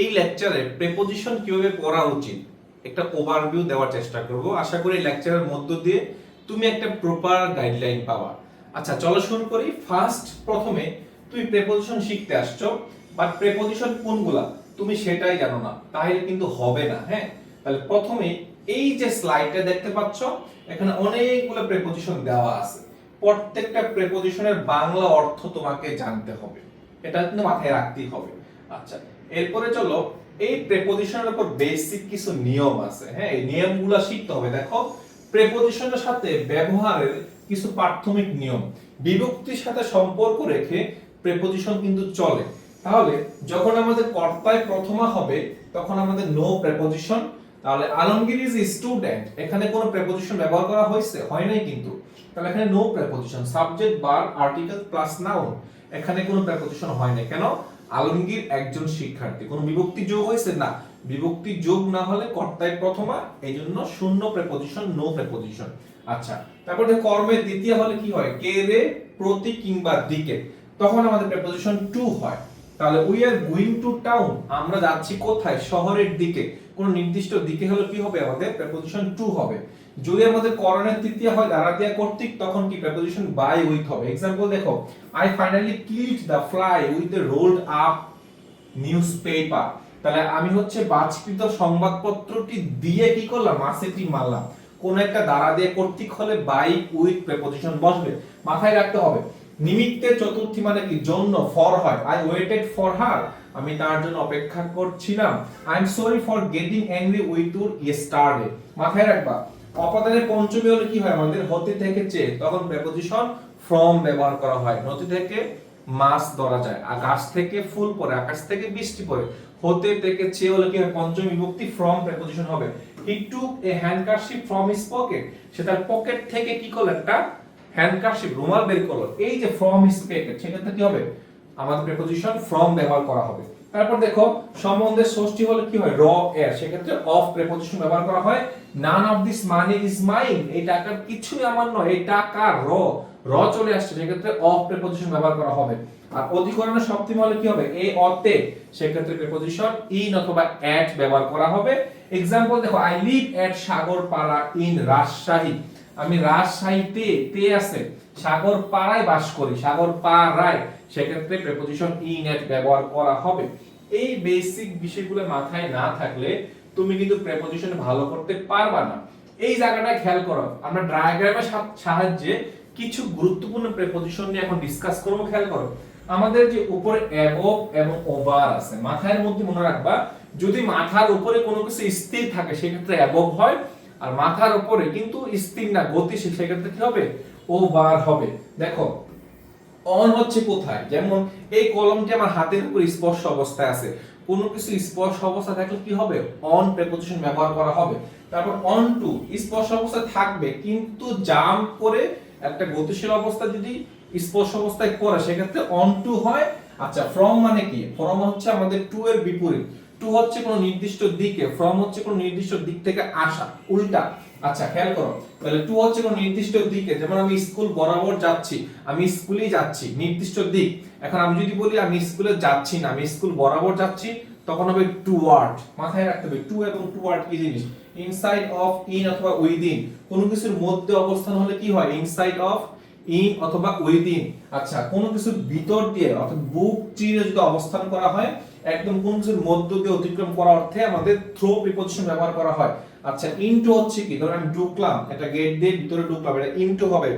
এই লেকচারে প্রেপোজিশন কীভাবে পড়া উচিত? একটা ওভারভিউ দেওয়ার চেষ্টা করব। আশা করি লেকচারের মধ্য দিয়ে তুমি একটা প্রপার গাইডলাইন পাবা। আচ্ছা চলো শুরু করি। ফার্স্ট প্রথমে তুমি প্রেপোজিশন শিখতে আসছো বাট প্রেপোজিশন কোনগুলা? তুমি সেটাই জানো না। তাহলে কিন্তু হবে না হ্যাঁ? তাহলে প্রথমে এই যে স্লাইডটা দেখতে পাচ্ছ, এখানে অনেকগুলো প্রেপোজিশন দেওয়া আছে। প্রত্যেকটা প্রেপোজিশনের বাংলা অর্থ তোমাকে জানতে হবে। এটা কিন্তু মাথায় রাখতেই হবে। আচ্ছা এরপরে চলো, এই প্রেপোজিশনের উপর বেসিক কিছু নিয়ম আছে হ্যাঁ? এই নিয়মগুলো শিখতে হবে। দেখো প্রেপোজিশনের সাথে ব্যবহারের কিছু প্রাথমিক নিয়ম। বিভক্তির সাথে সম্পর্ক রেখে প্রেপোজিশন কিন্তু চলে। তাহলে, যখন আমাদের কর্তায় প্রথমা হবে, তখন আমাদের নো প্রেপোজিশন তাহলে আলমগীর ইজ স্টুডেন্ট এখানে কোনো প্রেপোজিশন ব্যবহার করা হয়েছে? হয় নাই কিন্তু। তাহলে এখানে নো প্রেপোজিশন সাবজেক্ট বার আর্টিকেল প্লাস নাউন এখানে কোনো প্রেপোজিশন হয় না কেন? আলমগীর একজন শিক্ষার্থী। কোনো বিভক্তি যোগ হয়েছে? না। বিভক্তি যোগ না হলে কর্তায় প্রথমা এই জন্য শূন্য প্রেপোজিশন নো প্রেপোজিশন আচ্ছা তারপরে দেখো, কর্মের দ্বিতীয় হলে কি হয়? কে রে, প্রতি কিংবা দিকে। তখন আমাদের প্রেপোজিশন টু হয়। তাহলে we are going to town আমরা যাচ্ছি কোথায়? শহরের দিকে। কোন নির্দিষ্ট দিকে হলে কি হবে? আমাদের প্রেপোজিশন টু হবে। যদি আমাদের করণের তৃতীয় হয় দ্বারা দিয়া কর্তৃক, তখন কি প্রেপোজিশন বাই উইথ হবে? এক্সাম্পল দেখো I finally killed the fly with the rolled up newspaper তাহলে আমি হচ্ছে বাজকৃত সংবাদপত্রটি দিয়ে কি করলাম? মাসেটি মারলাম। কোন একটা দ্বারা দিয়ে কর্তৃক হলে বাই উইথ প্রেপোজিশন বসবে। মাথায় রাখতে হবে। নিমিত্তে চতুর্থী মানে কি? জন্য ফর হয়। আই ওয়েটেড ফর হার আমি তার জন্য অপেক্ষা করছিলাম। I am sorry for getting angry with your yesterday মাথায় রাখবা। অপাদানের পঞ্চমী হলে কি হয় আমাদের? হতে থেকে চেয়ে তখন প্রেপোজিশন ফ্রম ব্যবহার করা হয়। নদী থেকে মাছ ধরা যায়। আর গাছ থেকে ফুল পড়ে, আকাশ থেকে বৃষ্টি পড়ে। হতে থেকে চেয়ে হলে কি হয়? পঞ্চমী বিভক্তি ফ্রম প্রেপোজিশন হবে। He took a handkerchief from his pocket সে তার পকেট থেকে কি করল? একটা হ্যান্ডকারশিপ রুমাল বের করল। এই যে ফ্রম হিজ পকেট সেক্ষেত্রে কি হবে? আমাদের প্রেপোজিশন ফ্রম ব্যবহার করা হবে। তারপর দেখো সম্বন্ধের ষষ্ঠী হলে কি হয়? র, এর। সেক্ষেত্রে অফ প্রেপোজিশন ব্যবহার করা হয়। None of this money is mine এই টাকার কিছুই আমার নয়। এই টাকা র র চলে আসছে। সেক্ষেত্রে অফ প্রেপোজিশন ব্যবহার করা হবে। আর অধিকরণের সপ্তমী হলে কি হবে? এ, অতে। সেক্ষেত্রে প্রেপোজিশন ইন অথবা অ্যাট ব্যবহার করা হবে। এক্সাম্পল দেখো I live at Sagarpara in Rajshahi. আমি রাজশাহীতে, তে আছে। সাগর পাড়ায় বাস করি। সাগর পাড়ায় সেক্ষেত্রে প্রেপোজিশন ইন এট ব্যবহার করা হবে। এই বেসিক বিষয়গুলো মাথায় না থাকলে তুমি কিন্তু প্রেপোজিশন ভালো করতে পারবা না। এই জায়গাটা খেয়াল করো, আমরা ডায়াগ্রামের সাহায্যে কিছু গুরুত্বপূর্ণ প্রেপোজিশন নিয়ে এখন ডিসকাস করব, খেয়াল করো। আমাদের যে উপরে অ্যাবভ এবং ওভার আছে, মাথার মধ্যে মনে রাখবা, যদি মাথার উপরে কোনো কিছু স্থির থাকে, সেক্ষেত্রে অ্যাবভ হয়, আর মাথার উপরে কিন্তু স্থির না, গতিশীল, সেক্ষেত্রে কি হবে? ওভার হবে। দেখো অন হচ্ছে কোথায়? যেমন এই কলমটি আমার হাতের উপর স্পর্শ অবস্থায় আছে। কোনো কিছু স্পর্শ অবস্থা থাকলে কি হবে? অন প্রেপোজিশন ব্যবহার করা হবে। তারপর অন টু স্পর্শ অবস্থায় থাকবে, কিন্তু জাম করে একটা গতিশীল অবস্থা যদি স্পর্শ অবস্থায় করে, সেক্ষেত্রে অন টু হয়। আচ্ছা ফ্রম মানে কি? ফ্রম হচ্ছে আমাদের টু এর বিপরীত। টু হচ্ছে কোনো নির্দিষ্ট দিকে ফ্রম হচ্ছে কোনো নির্দিষ্ট দিক থেকে আসা, উল্টা। আচ্ছা খেয়াল করো। তাহলে টু হচ্ছে কোনো নির্দিষ্ট দিকে, যেমন আমি স্কুল বরাবর যাচ্ছি, আমি স্কুলেই যাচ্ছি, নির্দিষ্ট দিক। এখন আমি যদি বলি আমি স্কুলে যাচ্ছি না, আমি স্কুল বরাবর যাচ্ছি, তখন হবে টু ওয়ার্ড মাথায় রাখতে হবে টু এবং টু ওয়ার্ড কি জিনিস? ইনসাইড অফ ইন অথবা উইদিন কোনো কিছুর মধ্যে অবস্থান হলে কি হয়? ইনসাইড অফ ইন অথবা উইদিন আচ্ছা কোনো কিছুর ভিতর দিয়ে, অর্থাৎ বুক চিরে যদি অবস্থান করা হয়, একদম কোন কিছুর মধ্য দিয়ে অতিক্রম করা অর্থে আমাদের থ্রো প্রিপোজিশন ব্যবহার করা হয়। আচ্ছা ইনটু হচ্ছে কি? ধরুন আমি ঢুকলাম এটা গেট দিয়ে ভিতরে ঢুকলাম, এটা ইনটু হবে।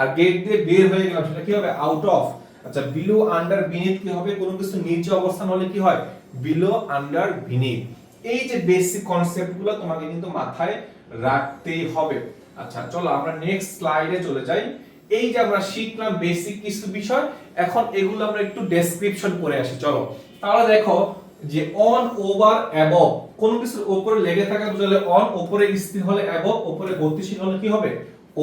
আর গেট দিয়ে বের হয়ে গেলাম, সেটা কি হবে? আউট অফ আচ্ছা বিলো আন্ডার বিনিথ কি হবে? কোনো কিছু নিচে অবস্থান হলে কি হয়? বিলো আন্ডার বিনিথ এই যে বেসিক কনসেপ্টগুলো তোমাকে কিন্তু মাথায় রাখতেই হবে। আচ্ছা চলো আমরা নেক্সট স্লাইডে চলে যাই। এই যে আমরা শিখলাম বেসিক কিছু বিষয়, এখন এগুলো আমরা একটু ডেসক্রিপশন করে আসি, চলো। তাহলে দেখো যে অন ওভার অ্যাবভ কোন কিছুর উপরে লেগে থাকা বুঝলে অন উপরে স্থির হলে অ্যাবভ উপরে গতিশীল হলে কি হবে?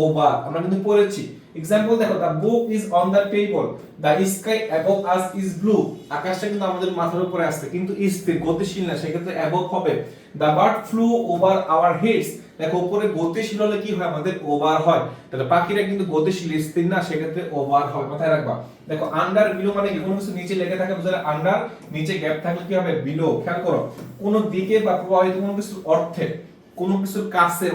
ওভার আমরা কিন্তু পড়েছি। এক্সাম্পল দেখো the book is on the table the sky above us is blue আকাশটা কিন্তু আমাদের মাথার উপরে আসছে, কিন্তু স্থির, গতিশীল না, সেক্ষেত্রে অ্যাবভ হবে। The bird flew over our heads দেখো, উপরে গতিশীল হলে কি হয়? আমাদের ওভার হয়। তাহলে পাখিরা কিন্তু গতিশীল, স্থির না, সেক্ষেত্রে ওভার হয়। মাথায় রাখবা। দেখো আন্ডার বিলো মানে কোনো কিছু নিচে লেগে থাকে বুঝলে আন্ডার নিচে গ্যাপ থাকলে কি হবে? বিলো খেয়াল করো, কোন দিকে বা কোনো কিছুর অর্থে, কোন কিছুর কাছে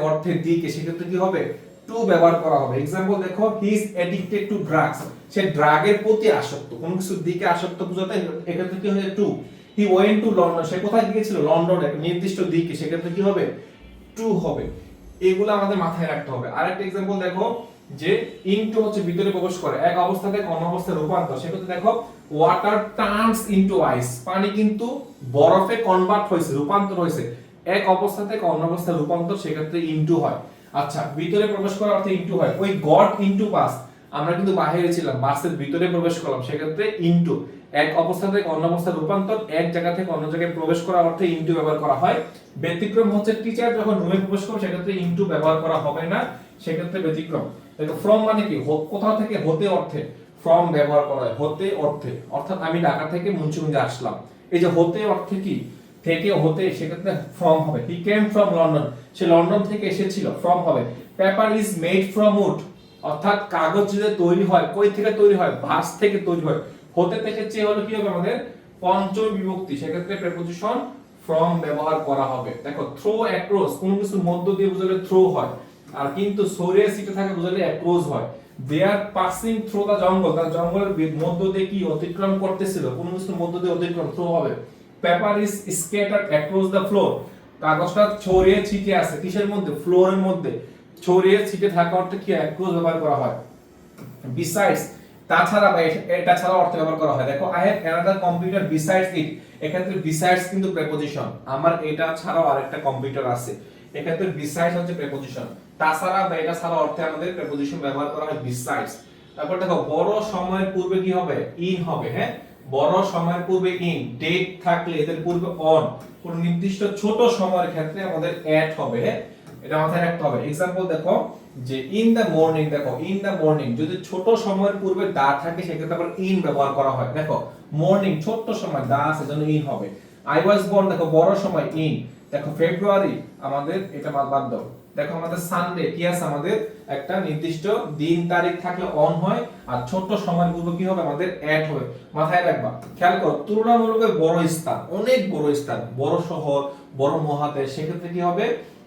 দিকে, সেক্ষেত্রে কি হবে? টু ব্যবহার করা হবে। এক্সাম্পল দেখো he is addicted to drugs সে ড্রাগের প্রতি আসক্ত। কোন কিছুর দিকে আসক্ত বোঝাতে এক্ষেত্রে কি হবে to he went to London সে কোথায় গিয়েছিল? লন্ডন নির্দিষ্ট দিকে। সেক্ষেত্রে কি হবে? টু হবে। এগুলো আমাদের মাথায় রাখতে হবে। আরেকটা এক্সাম্পল দেখো, যে ইনটু হচ্ছে ভিতরে প্রবেশ করে। এক অবস্থা থেকে অন্য অবস্থায় রূপান্তর। সেক্ষেত্রে দেখো ওয়াটার টার্নস ইনটু আইস পানি কিন্তু বরফে কনভার্ট হয়েছে, রূপান্তর হয়েছে। এক অবস্থা থেকে অন্য অবস্থায় রূপান্তর, সেক্ষেত্রে ইনটু হয়। আচ্ছা ভিতরে প্রবেশ করার অর্থে ইনটু হয়। ওই গড ইনটু বাস আমরা কিন্তু বাইরে ছিলাম, বাসের ভিতরে প্রবেশ করলাম। সেক্ষেত্রে ইনটু এক অবস্থা থেকে অন্য অবস্থায় রূপান্তর, এক জায়গা থেকে অন্য জায়গায় প্রবেশ করার অর্থে ইনটু ব্যবহার করা হয়। ব্যতিক্রম হচ্ছে টিচার যখন রুমে প্রবেশ করবে সেক্ষেত্রে ইনটু ব্যবহার করা হবে না, সেক্ষেত্রে ব্যতিক্রম। দেখো ফ্রম মানে কি? কোথাও থেকে হতে অর্থে। ফ্রম ব্যবহার করা হয়, হতে অর্থে। অর্থাৎ আমি ঢাকা থেকে মুন্সিগঞ্জে আসলাম। এই যে হতে অর্থে কি? থেকে হতে, সেক্ষেত্রে ফ্রম হবে। হি কেম ফ্রম লন্ডন সে লন্ডন থেকে এসেছিল। ফ্রম হবে। Paper is made from wood অর্থাৎ কাগজ যে তৈরি হয়, কই থেকে তৈরি হয় ভাস থেকে তৈরি হয়, হতে থেকে চেয়ে হলো কি হবে আমাদের? পঞ্চম বিভক্তি, সেক্ষেত্রে প্রেপোজিশন ফ্রম ব্যবহার করা হবে। দেখো থ্রো অ্যাক্রস কোন কিছুর মধ্য দিয়ে বোঝালে থ্রো হয়, আর কিন্তু সরিয়ে সিটে থাকে বোঝালে অ্যাক্রস হয়। দে আর পাসিং থ্রু দা জঙ্গল তার জঙ্গলের মধ্য দিয়ে কি অতিক্রম করতেছিল? কোন কিছুর মধ্য দিয়ে অতিক্রম থ্রো হবে। Paper is scattered across the floor কাগজটা ছড়িয়ে ছিটিয়ে আছে, কিসের মধ্যে? ফ্লোরের মধ্যে। ছড়িয়ে ছিটে থাকা অর্থে কি অ্যাক্রস ব্যবহার করা হয়। বিসাইডস তাছাড়া বা এটা ছাড়া ব্যবহার করা হয়। দেখো I have another computer besides it এক্ষেত্রে বিসাইডস কিন্তু প্রেপোজিশন আমার এটা ছাড়াও আরেকটা কম্পিউটার আছে। এক্ষেত্রে বিসাইডস হচ্ছে প্রেপোজিশন তাছাড়া বা এটা ছাড়া অর্থে আমাদের প্রেপোজিশন ব্যবহার করা হয় বিসাইডস তারপর দেখো, বড় সময়ের পূর্বে কি হবে? ইন হবে হ্যাঁ? বড় সময়ের পূর্বে ইন ডেট থাকলে এদের পূর্বে অন কোন নির্দিষ্ট ছোট সময়ের ক্ষেত্রে আমাদের অ্যাড হবে হ্যাঁ? এটা মাথায় রাখতে হবে। এক্সাম্পল দেখো, যে ইন দা মর্নিং দেখো ইন দা মর্নিং যদি ছোট সময়ের পূর্বে দা থাকে, সেক্ষেত্রে আবার ইন ব্যবহার করা হয়। দেখো মর্নিং ছোট্ট সময়, দা আছে জন্য ইন হবে। আই ওয়াজ বর্ন দেখো, বড় সময় ইন দেখো ফেব্রুয়ারি আমাদের এটা বাদ দাও। দেখো, আমাদের সানডে কি আছে আমাদের? একটা নির্দিষ্ট দিন, তারিখ থাকলে অন হয়, আর ছোট্ট সময়ের পূর্বে কি হবে? আমাদের অ্যাড হবে। মাথায় রাখবা। খেয়াল করো, তুলনামূলক বড় স্থান, অনেক বড় স্থান, বড় শহর, বড় মহাদেশ, সেক্ষেত্রে কি হবে?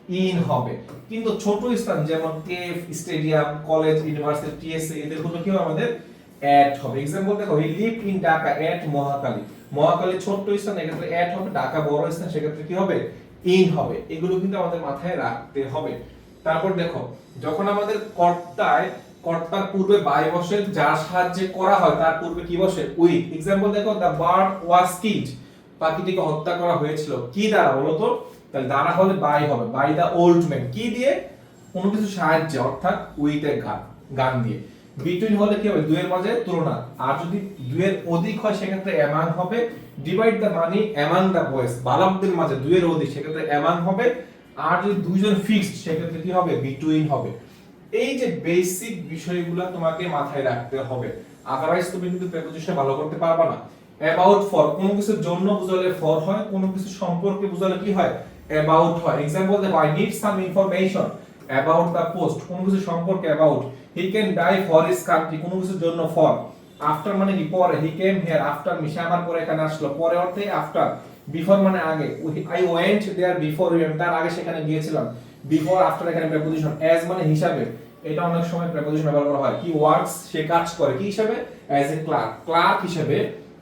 ইন হবে। কিন্তু ছোট স্থান, যেমন cafe, stadium, college, university, TSC, এদেরগুলো কি আমাদের অ্যাড হবে। এক্সাম্পল দেখো he live in Dhaka at Mohakhali Mohakhali ছোট্ট স্থান, এক্ষেত্রে অ্যাড হবে। ঢাকা বড় স্থান, সেক্ষেত্রে কি হবে? ইন হবে। এগুলো কিন্তু আমাদের মাথায় রাখতে হবে। তারপর দেখো, যখন আমাদের কর্তায়, কর্তার পূর্বে বাই বসে, যার সাহায্যে করা হয়, তার পূর্বে কি বসে? উইথ এক্সাম্পল দেখো দ্য বার্ড ওয়াজ কিল্ড পাখিটিকে হত্যা করা হয়েছিল। কি দ্বারা বলো তো তাহলে দ্বারা হলে বাই হবে, বাই দা ওল্ড ম্যান। কি দিয়ে? কোনো কিছু সাহায্যে, অর্থাৎ উইথ এ গান গান দিয়ে। বিটুইন হলে কি হবে? দুয়ের মাঝে তুলনা। আর যদি দুয়ের অধিক হয়, সেক্ষেত্রে অ্যামাং হবে। Divide the money among the boys বালকদের মাঝে দুয়ের অধিক, সেক্ষেত্রে অ্যামাং হবে। আর যদি দুইজন ফিক্সড সেক্ষেত্রে কি হবে? বিটুইন হবে। এই যে বেসিক বিষয়গুলো তোমাকে মাথায় রাখতে হবে। আদারওয়াইজ তুমি কিন্তু প্রেপোজিশন ভালো করতে পারবে না। অ্যাবাউট ফর কোনো কিছুর জন্য বুঝালে ফর হয়, কোনো কিছু সম্পর্কে বুঝালে কি হয়? অ্যাবাউট হয়। এক্সাম্পল দেখো I need some information about the post কোনো কিছু সম্পর্কে about he can die for his country কোনো কিছুর জন্য ফর আফটার মানে কি? পরে। হি কেম হিয়ার আফটার মিশে আমার পরে এখানে আসলো। পরে অর্থে আফটার বিফোর মানে আগে। আই ওয়েন্ট দেয়ার বিফোর তার আগে সেখানে গিয়েছিলাম। বিফোর আফটার এখানে প্রেপোজিশন অ্যাজ মানে হিসাবে। এটা অনেক সময় প্রেপোজিশন ব্যবহার করা হয়। কি ওয়ার্কস সে কাজ করে। কি হিসাবে? অ্যাজ এ ক্লার্ক ক্লার্ক হিসাবে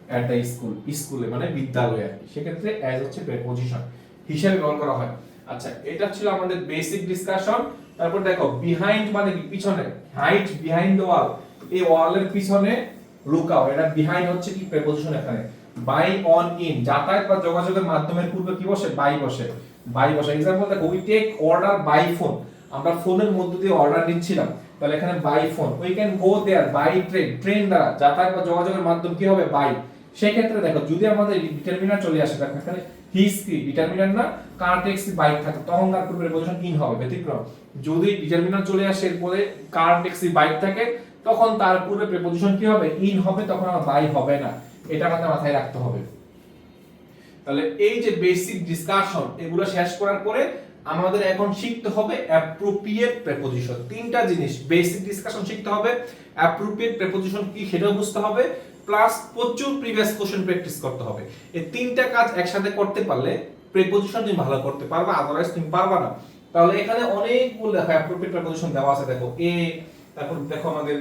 অ্যাট দ্য স্কুল স্কুলে মানে বিদ্যালয়ে আর কি। সেক্ষেত্রে অ্যাজ হচ্ছে প্রেপোজিশন হিসাবে গ্রহণ করা হয়। আচ্ছা এটা ছিল আমাদের বেসিক ডিসকাশন তারপর দেখো বিহাইন্ড মানে কি? পিছনে। হাইট বিহাইন্ড দ্য ওয়াল এই ওয়ালের পিছনে লুকাও এটা বিহাইন্ড হচ্ছে কি? প্রেপোজিশন এখানে। বাই অন ইন যাতায়াত বা যোগাযোগের মাধ্যমের পূর্বে কি বসে? বাই বসে। বাই বসে। এক্সাম্পল দেখো we take order by phone আমরা ফোনের মধ্য দিয়ে অর্ডার নিচ্ছিলাম। তাহলে এখানে by phone we can go there by train train দ্বারা। যাতায়াত বা যোগাযোগের মাধ্যম কি হবে? বাই সেক্ষেত্রে দেখো, যদি আমাদের ডিটারমিনার চলে আসে, দেখো এখানে কি ডিটারমিনার না কার টেক্সট বাইক থাকে, তখন তার পূর্বে পজিশন ইন হবে? ব্যতিক্রম। যদি ডিটারমিনার চলে আসে, এরপরে কার টেক্সি বাইক থাকে, তখন তার পূর্বে প্রিপোজিশন কি হবে? ইন হবে, তখন আমার বাই হবে না। এটা আমাদের মাথায় রাখতে হবে। তাহলে এই যে বেসিক ডিসকাশন এগুলো শেষ করার পরে আমাদের এখন শিখতে হবে অ্যাপ্রোপ্রিয়েট প্রেপোজিশন তিনটা জিনিস বেসিক ডিসকাশন শিখতে হবে অ্যাপ্রোপ্রিয়েট প্রেপোজিশন কি সেটাও বুঝতে হবে প্লাস প্রচুর প্রিভিয়াস কোশ্চেন প্র্যাকটিস করতে হবে। এই তিনটা কাজ একসাথে করতে পারলে প্রেপোজিশন তুমি ভালো করতে পারবে আদারওয়াইজ তুমি পারবে না। তাহলে এখানে অনেকগুলো দেখো অ্যাপ্রোপ্রিয়েট প্রেপোজিশন দেওয়া আছে, দেখো এ তারপর দেখো আমাদের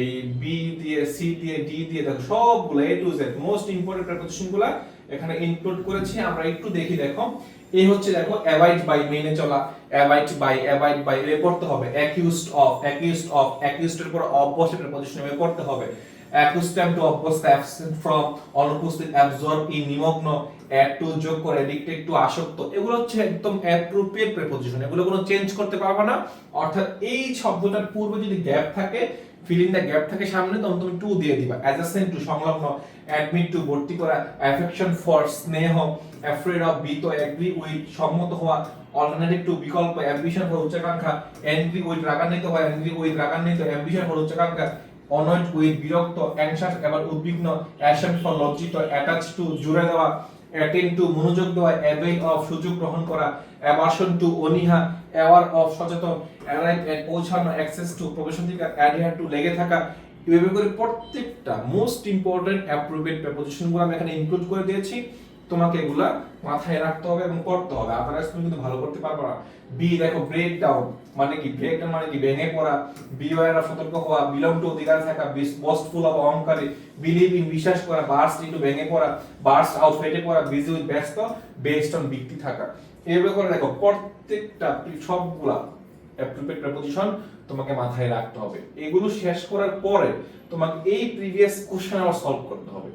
এই বি দিয়ে সি দিয়ে ডি দিয়ে, দেখো সবগুলো A to Z most important প্রেপোজিশনগুলা এখানে ইনক্লুড করেছি, আমরা একটু দেখি, দেখো। এই হচ্ছে দেখো অ্যাভাইড বাই মেনে চলা অ্যাভাইড বাই অ্যাভাইড বাই এ পড়তে হবে। Accused of accused of accused এর পর অফ বসে প্রেপোজিশন এ পড়তে হবে। অ্যাকুস্টাম টু অবস্থা অ্যাবসেন্ট ফ্রম অনুপস্থিত অ্যাবজর্ব ইন নিমগ্ন অ্যাড টু যোগ করে এডিক্টেড টু আসক্ত, এগুলো হচ্ছে একদম অ্যাপ্রোপ্রিয়েট প্রেপোজিশন এগুলো কোনো চেঞ্জ করতে পারবে না। অর্থাৎ এই শব্দটার পূর্বে যদি গ্যাপ থাকে ফিলিং দ্য গ্যাপ থাকে সামনে, তখন তুমি টু দিয়ে দিবা। অ্যাডজাসেন্ট টু সংলগ্ন অ্যাডমিট টু ভর্তি করা অ্যাফেকশন ফর স্নেহ অ্যাফ্রেড অফ বিত এগ্রি উইথ সম্মত হওয়া অল্টারনেটিভ টু বিকল্প অ্যাম্বিশন ফর উচ্চাকাঙ্ক্ষা এনগ্রি উইথ রাগান্বিত হওয়া এনগ্রি উইথ রাগান্বিত অ্যাম্বিশন ফর উচ্চাকাঙ্ক্ষা অনয়েড উইথ বিরক্ত অ্যাংশাস এবার উদ্বিগ্ন অ্যাশন ফর লজ্জিত অ্যাটাচ টু জুড়ে দেওয়া অ্যাটেন্ড টু মনোযোগ দেওয়া অ্যাভেল অফ সুযোগ গ্রহণ করা অ্যাভার্সন টু অনীহা অ্যাওয়ার অফ সচেতন অ্যারাইভ অ্যান্ড পৌঁছানো অ্যাক্সেস টু প্রবেশাধিকার অ্যাডিয়ার টু লেগে থাকা এভাবে করে প্রত্যেকটা মোস্ট ইম্পর্টেন্ট অ্যাপ্রোপ্রিয়েট প্রেপোজিশনগুলো আমি এখানে ইনক্লুড করে দিয়েছি। তোমাকে এগুলা মাথায় রাখতে হবে এবং পড়তে হবে। আদারওয়াইজ তুমি কিন্তু ভালো করতে পারবে না। বি দেখো ব্রেক ডাউন মানে কি? ব্রেক ডাউন মানে কি? ভেঙে পড়া। বি ওয়ার সতর্ক হওয়া। বিলং টু অধিকার থাকা। বস্টফুল অফ অহংকারী। বিলিভ ইন বিশ্বাস করা। বার্স্ট ইনটু ভেঙে পড়া। বার্স্ট আউট ফেটে পড়া। বিজি উইথ ব্যস্ত। বেসড অন ব্যক্তি থাকা। এইভাবে করে দেখো, প্রত্যেকটা সবগুলা অ্যাপ্রোপ্রিয়েট প্রেপোজিশন তোমাকে মাথায় রাখতে হবে। এগুলো শেষ করার পরে তোমাকে এই প্রিভিয়াস কোশ্চেন আবার সলভ করতে হবে।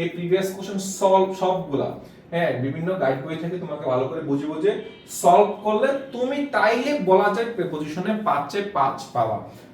এই প্রিভিয়াস কোশ্চেন সলভ সবগুলা। হ্যাঁ বিভিন্ন গাইড বই থেকে তোমাকে ভালো করে বুঝে বুঝে সলভ করলে তুমি তাইলে বলা যায় পজিশনে পাঁচে পাঁচ পাবা।